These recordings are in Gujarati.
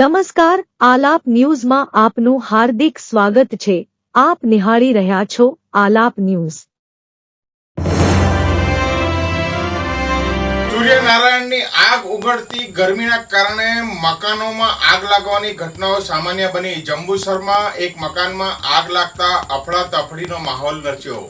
નમસ્કાર, આલાપ ન્યૂઝમાં આપનું હાર્દિક સ્વાગત છે. આપ નિહાળી રહ્યા છો આલાપ ન્યૂઝ. સૂર્યનારાયણની આગ ઉગડતી ગરમીના કારણે મકાનોમાં આગ લાગવાની ઘટનાઓ સામાન્ય બની. જંબુસરમાં એક મકાનમાં આગ લાગતા અફડાતફડીનો માહોલ રચ્યો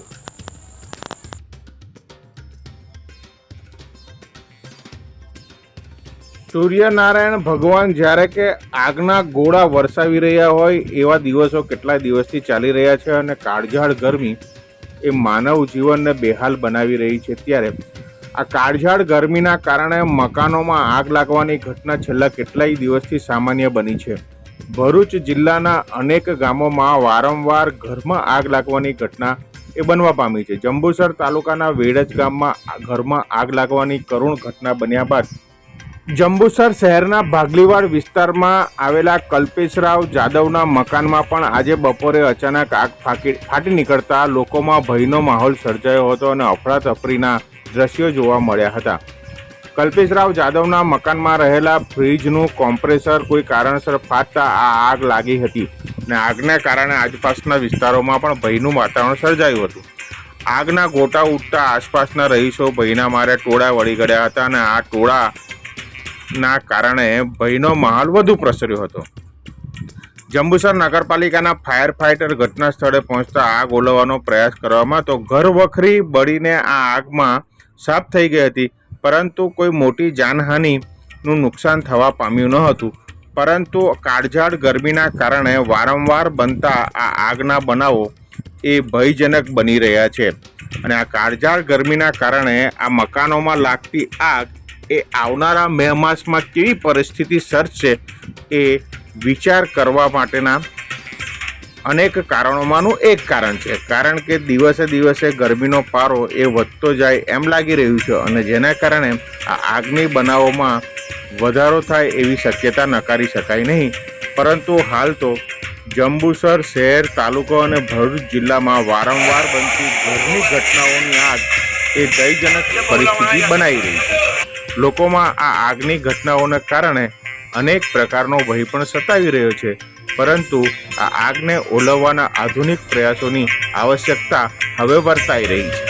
સૂર્યનારાયણ ભગવાન જ્યારે કે આગના ગોળા વરસાવી રહ્યા હોય, એવા દિવસો કેટલાય દિવસથી ચાલી રહ્યા છે અને કાળઝાળ ગરમી એ માનવ જીવનને બેહાલ બનાવી રહી છે ત્યારે. આ કાળઝાળ ગરમીના કારણે મકાનોમાં આગ લાગવાની ઘટના છેલ્લા કેટલાય દિવસથી સામાન્ય બની છે. ભરૂચ જિલ્લાના અનેક ગામોમાં વારંવાર ઘરમાં આગ લાગવાની ઘટના એ બનવા પામી છે. જંબુસર તાલુકાના વેડજ ગામમાં ઘરમાં આગ લાગવાની કરુણ ઘટના બન્યા બાદ જંબુસર શહેરના ભાગલીવાડ વિસ્તારમાં આવેલા કલ્પેશરાવ જાદવના મકાનમાં પણ આજે બપોરે અચાનક આગ ફાકી ફાટી નીકળતા લોકોમાં ભયનો માહોલ સર્જાયો હતો અને અફરાતફરીના દ્રશ્યો જોવા મળ્યા હતા. કલ્પેશરાવ જાદવના મકાનમાં રહેલા ફ્રીજનું કોમ્પ્રેસર કોઈ કારણસર ફાટતા આ આગ લાગી હતી અને આગના કારણે આસપાસના વિસ્તારોમાં પણ ભયનું વાતાવરણ સર્જાયું હતું. આગના ગોટા ઉઠતા આસપાસના રહીશો ભયના મારે ટોળા વળી ગયા હતા અને આ ટોળા ના કારણે ભયનો માહોલ વધુ પ્રસર્યો હતો. જંબુસર નગરપાલિકાના ફાયર ફાઇટર ઘટના સ્થળે પહોંચતા આગ ઓલવવાનો પ્રયાસ કરવામાં તો ઘર વખરી બળીને આ આગમાં સાફ થઈ ગઈ હતી, પરંતુ કોઈ મોટી જાનહાનિનું નુકસાન થવા પામ્યું ન હતું. પરંતુ કાળઝાળ ગરમીના કારણે વારંવાર બનતા આ આગના બનાવો એ ભયજનક બની રહ્યા છે. અને આ કાળઝાળ ગરમીના કારણે આ મકાનોમાં લાગતી આગ એ આવનારા મે માસમાં કેવી પરિસ્થિતિ સર્જશે એ વિચાર કરવા માટેના અનેક કારણોમાંનું એક કારણ છે. કારણ કે દિવસે દિવસે ગરમીનો પારો એ વધતો જાય એમ લાગી રહ્યું છે અને જેના કારણે આ આગની બનાવોમાં વધારો થાય એવી શક્યતા નકારી શકાય નહીં. પરંતુ હાલ તો જંબુસર શહેર, તાલુકો અને ભરૂચ જિલ્લામાં વારંવાર બનતી ઘરની ઘટનાઓની આગ એ દયજનક પરિસ્થિતિ બનાવી રહી છે. લોકોમાં આ આગની ઘટનાઓને કારણે અનેક પ્રકારનો ભય પણ સતાવી રહ્યો છે. પરંતુ આ આગને ઓલવવાના આધુનિક પ્રયાસોની આવશ્યકતા હવે વર્તાઈ રહી છે.